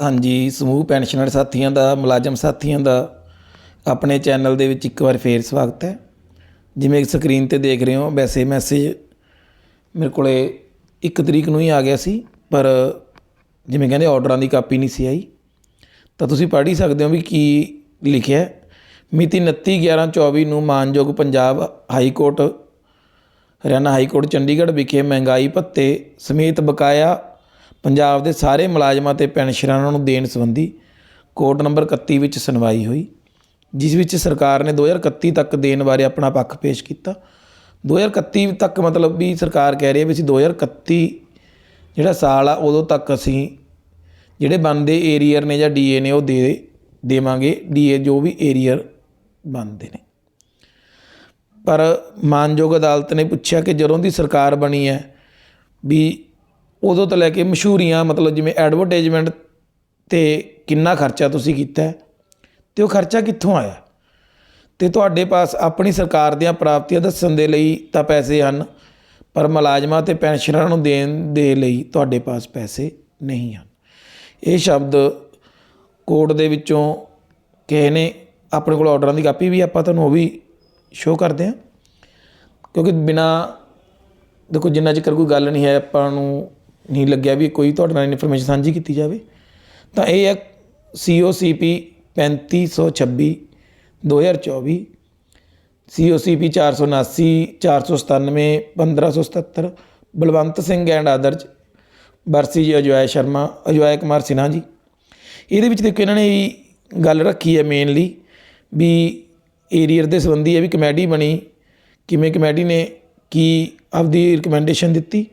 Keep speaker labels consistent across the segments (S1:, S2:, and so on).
S1: ਹਾਂਜੀ, ਸਮੂਹ ਪੈਨਸ਼ਨਰ ਸਾਥੀਆਂ ਦਾ, ਮੁਲਾਜ਼ਮ ਸਾਥੀਆਂ ਦਾ, ਆਪਣੇ ਚੈਨਲ ਦੇ ਵਿੱਚ ਇੱਕ ਵਾਰ ਫੇਰ ਸਵਾਗਤ ਹੈ। ਜਿਵੇਂ ਸਕਰੀਨ ਤੇ ਦੇਖ ਰਹੇ ਹੋ, ਵੈਸੇ ਮੈਸੇਜ ਮੇਰੇ ਕੋਲੇ ਇੱਕ ਤਰੀਕ ਨੂੰ ਹੀ ਆ ਗਿਆ ਸੀ, ਪਰ ਜਿਵੇਂ ਕਹਿੰਦੇ, ਆਰਡਰਾਂ ਦੀ ਕਾਪੀ ਨਹੀਂ ਸੀ ਆਈ। ਤਾਂ ਤੁਸੀਂ ਪੜ੍ਹ ਹੀ ਸਕਦੇ ਹੋ ਵੀ ਕੀ ਲਿਖਿਆ ਮਿਤੀ 29 11 24 ਨੂੰ ਮਾਨਯੋਗ Punjab high court, Haryana high court Chandigarh ਵਿਖੇ ਮਹਿੰਗਾਈ ਭੱਤੇ ਸਮੇਤ ਬਕਾਇਆ ਪੰਜਾਬ ਦੇ ਸਾਰੇ ਮੁਲਾਜ਼ਮਾਂ ਤੇ ਪੈਨਸ਼ਨਰਾਂ ਨੂੰ ਦੇਣ ਸੰਬੰਧੀ ਕੋਰਟ ਨੰਬਰ 31 ਵਿੱਚ ਸੁਣਵਾਈ ਹੋਈ, ਜਿਸ ਵਿੱਚ ਸਰਕਾਰ ਨੇ 2031 ਤੱਕ ਦੇਣ ਬਾਰੇ ਆਪਣਾ ਪੱਖ ਪੇਸ਼ ਕੀਤਾ। 2031 ਤੱਕ ਮਤਲਬ ਵੀ ਸਰਕਾਰ ਕਹਿ ਰਹੀ ਹੈ ਵੀ ਅਸੀਂ 2031 ਜਿਹੜਾ ਸਾਲ ਆ, ਉਦੋਂ ਤੱਕ ਅਸੀਂ ਜਿਹੜੇ ਬਣਦੇ ਏਰੀਅਰ ਨੇ ਜਾਂ ਡੀਏ ਨੇ, ਉਹ ਦੇ ਦੇਵਾਂਗੇ। ਡੀਏ ਜੋ ਵੀ ਏਰੀਅਰ ਬਣਦੇ ਨੇ। ਪਰ ਮਾਨਯੋਗ ਅਦਾਲਤ ਨੇ ਪੁੱਛਿਆ ਕਿ ਜਦੋਂ ਦੀ ਸਰਕਾਰ ਬਣੀ ਹੈ ਵੀ ਉਦੋਂ ਤੋਂ ਲੈ ਕੇ ਮਸ਼ਹੂਰੀਆਂ, ਮਤਲਬ ਜਿਵੇਂ ਐਡਵਰਟਾਈਜ਼ਮੈਂਟ ਤੇ ਕਿੰਨਾ ਖਰਚਾ ਤੁਸੀਂ ਕੀਤਾ ਹੈ ਤੇ ਉਹ ਖਰਚਾ ਕਿੱਥੋਂ ਆਇਆ? ਤੇ ਤੁਹਾਡੇ ਪਾਸ ਆਪਣੀ ਸਰਕਾਰ ਦੀਆਂ ਪ੍ਰਾਪਤੀਆਂ ਦੱਸਣ ਦੇ ਲਈ ਤਾਂ ਪੈਸੇ ਹਨ, ਪਰ ਮੁਲਾਜ਼ਮਾਂ ਤੇ ਪੈਨਸ਼ਨਰਾਂ ਨੂੰ ਦੇਣ ਦੇ ਲਈ ਤੁਹਾਡੇ ਪਾਸ ਪੈਸੇ ਨਹੀਂ ਹਨ। ਇਹ ਸ਼ਬਦ ਕੋਰਟ ਦੇ ਵਿੱਚੋਂ ਕਿਸੇ ਨੇ ਆਪਣੇ ਕੋਲ ਆਰਡਰਾਂ ਦੀ ਕਾਪੀ ਵੀ ਆਪਾਂ ਤੁਹਾਨੂੰ ਉਹ ਵੀ ਸ਼ੋਅ ਕਰਦੇ ਹਾਂ। ਕਿਉਂਕਿ ਬਿਨਾ, ਦੇਖੋ ਜਿੰਨਾ ਚਿਰ ਕੋਈ ਗੱਲ ਨਹੀਂ ਹੈ ਆਪਾਂ ਨੂੰ ਨਹੀਂ ਲੱਗਿਆ ਵੀ ਕੋਈ ਤੁਹਾਡੇ ਨਾਲ ਇਨਫੋਰਮੇਸ਼ਨ ਸਾਂਝੀ ਕੀਤੀ ਜਾਵੇ। ਤਾਂ ਇਹ ਹੈ COCP 3526 2024 COCP 479 497 1577 Balwant Singh and others versus ਜੀ ਅਜਵਾਇ ਸ਼ਰਮਾ ਅਜਵਾਇ ਕੁਮਾਰ ਸਿਨਹਾ ਜੀ। ਇਹਦੇ ਵਿੱਚ ਦੇਖੋ ਇਹਨਾਂ ਨੇ ਵੀ ਗੱਲ ਰੱਖੀ ਹੈ ਮੇਨਲੀ ਵੀ ਏਰੀਅਰ ਦੇ ਸੰਬੰਧੀ ਹੈ ਵੀ ਕਮੇਡੀ ਬਣੀ, ਕਿਵੇਂ ਕਮੇਡੀ ਨੇ, ਕੀ ਆਪਦੀ ਰਿਕਮੈਂਡੇਸ਼ਨ ਦਿੱਤੀ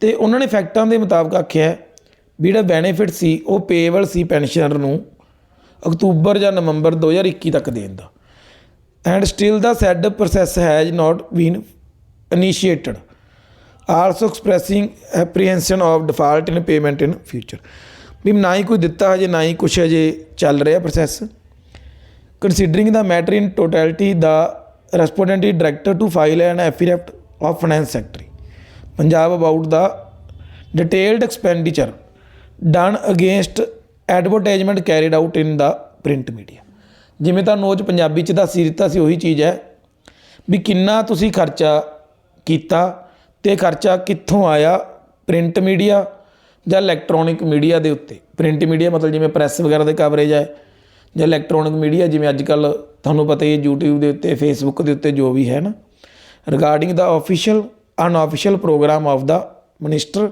S1: ਤੇ ਉਹਨਾਂ ਨੇ ਫੈਕਟਾਂ ਦੇ ਮੁਤਾਬਕ ਆਖਿਆ ਵੀ ਜਿਹੜਾ ਬੈਨੀਫਿਟ ਸੀ, ਉਹ ਪੇਬਲ ਸੀ ਪੈਨਸ਼ਨਰ ਨੂੰ ਅਕਤੂਬਰ ਜਾਂ ਨਵੰਬਰ 2021 ਤੱਕ ਦੇਣ ਦਾ। And still the said process has not been initiated also expressing apprehension of default in payment in future ਵੀ ਨਾ ਹੀ ਕੋਈ ਦਿੱਤਾ ਹਜੇ, ਨਾ ਹੀ ਕੁਛ ਹਜੇ ਚੱਲ ਰਿਹਾ process considering the matter in totality the respondent director to file file an affidavit finance secretary Punjab about the detailed expenditure done done advertisement carried out in in print media ਜਿਵੇਂ ਤੁਹਾਨੂੰ ਉਹ 'ਚ ਪੰਜਾਬੀ ਚ ਦੱਸ ਹੀ ਦਿੱਤਾ ਸੀ, ਉਹੀ ਚੀਜ਼ ਹੈ ਵੀ ਕਿੰਨਾ ਤੁਸੀਂ ਖਰਚਾ ਕੀਤਾ ਤੇ ਖਰਚਾ ਕਿੱਥੋਂ ਆਇਆ ਪ੍ਰਿੰਟ ਮੀਡੀਆ ਜਾਂ ਇਲੈਕਟ੍ਰੋਨਿਕ ਮੀਡੀਆ ਦੇ ਉੱਤੇ? ਪ੍ਰਿੰਟ ਮੀਡੀਆ ਮਤਲਬ ਜਿਵੇਂ ਪ੍ਰੈਸ ਵਗੈਰਾ ਦੇ ਕਵਰੇਜ ਹੈ ਜਾਂ ਇਲੈਕਟ੍ਰੋਨਿਕ ਮੀਡੀਆ ਜਿਵੇਂ ਅੱਜ ਕੱਲ ਤੁਹਾਨੂੰ ਪਤਾ ਹੀ ਹੈ YouTube ਦੇ ਉੱਤੇ, Facebook ਦੇ ਉੱਤੇ ਜੋ ਵੀ ਹੈ ਨਾ। Regarding the official unofficial programme of the minister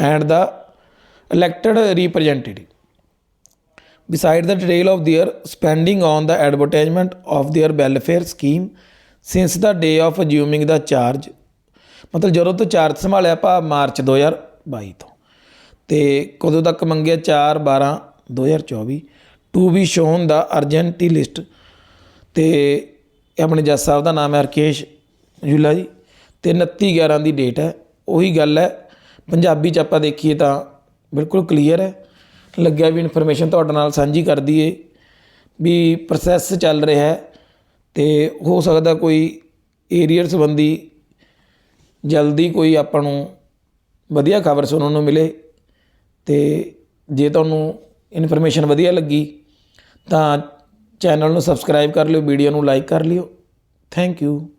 S1: and the elected representative beside the detail of their spending on the advertisement of their welfare scheme since the day of assuming the charge ਮਤਲਬ ਜਦੋਂ ਤੋਂ charge ਸੰਭਾਲਿਆ ਭਾ March 2022 ਤੋਂ ਤੇ ਕਦੋਂ ਤੱਕ ਮੰਗਿਆ 4 12 2024 to be shown the urgency list ਤੇ ਇਹ ਆਪਣੇ ਜੱਜ ਸਾਹਿਬ ਦਾ ਨਾਮ ਹੈ ਰਕੇਸ਼ ਜੁਲਾ ਜੀ ਤੇ 29 11 ਦੀ ਡੇਟ ਹੈ। ਉਹੀ ਗੱਲ ਹੈ। ਪੰਜਾਬੀ ਚ ਆਪਾਂ ਦੇਖੀਏ ਤਾਂ ਬਿਲਕੁਲ ਕਲੀਅਰ ਹੈ। ਲੱਗਿਆ ਵੀ ਇਨਫੋਰਮੇਸ਼ਨ ਤੁਹਾਡੇ ਨਾਲ ਸਾਂਝੀ ਕਰ ਦਈਏ ਵੀ ਪ੍ਰੋਸੈਸ ਚੱਲ ਰਿਹਾ ਹੈ ਤੇ ਹੋ ਸਕਦਾ ਕੋਈ ਏਰੀਅਰ ਸੰਬੰਧੀ ਜਲਦੀ ਕੋਈ ਆਪਾਂ ਨੂੰ ਵਧੀਆ ਖਬਰ ਸੁਣਨ ਨੂੰ ਮਿਲੇ ਅਤੇ ਜੇ ਤੁਹਾਨੂੰ ਇਨਫੋਰਮੇਸ਼ਨ ਵਧੀਆ ਲੱਗੀ ਤਾਂ ਚੈਨਲ ਨੂੰ ਸਬਸਕ੍ਰਾਈਬ ਕਰ ਲਿਓ ਵੀਡੀਓ ਨੂੰ ਲਾਈਕ ਕਰ ਲਿਓ। Thank you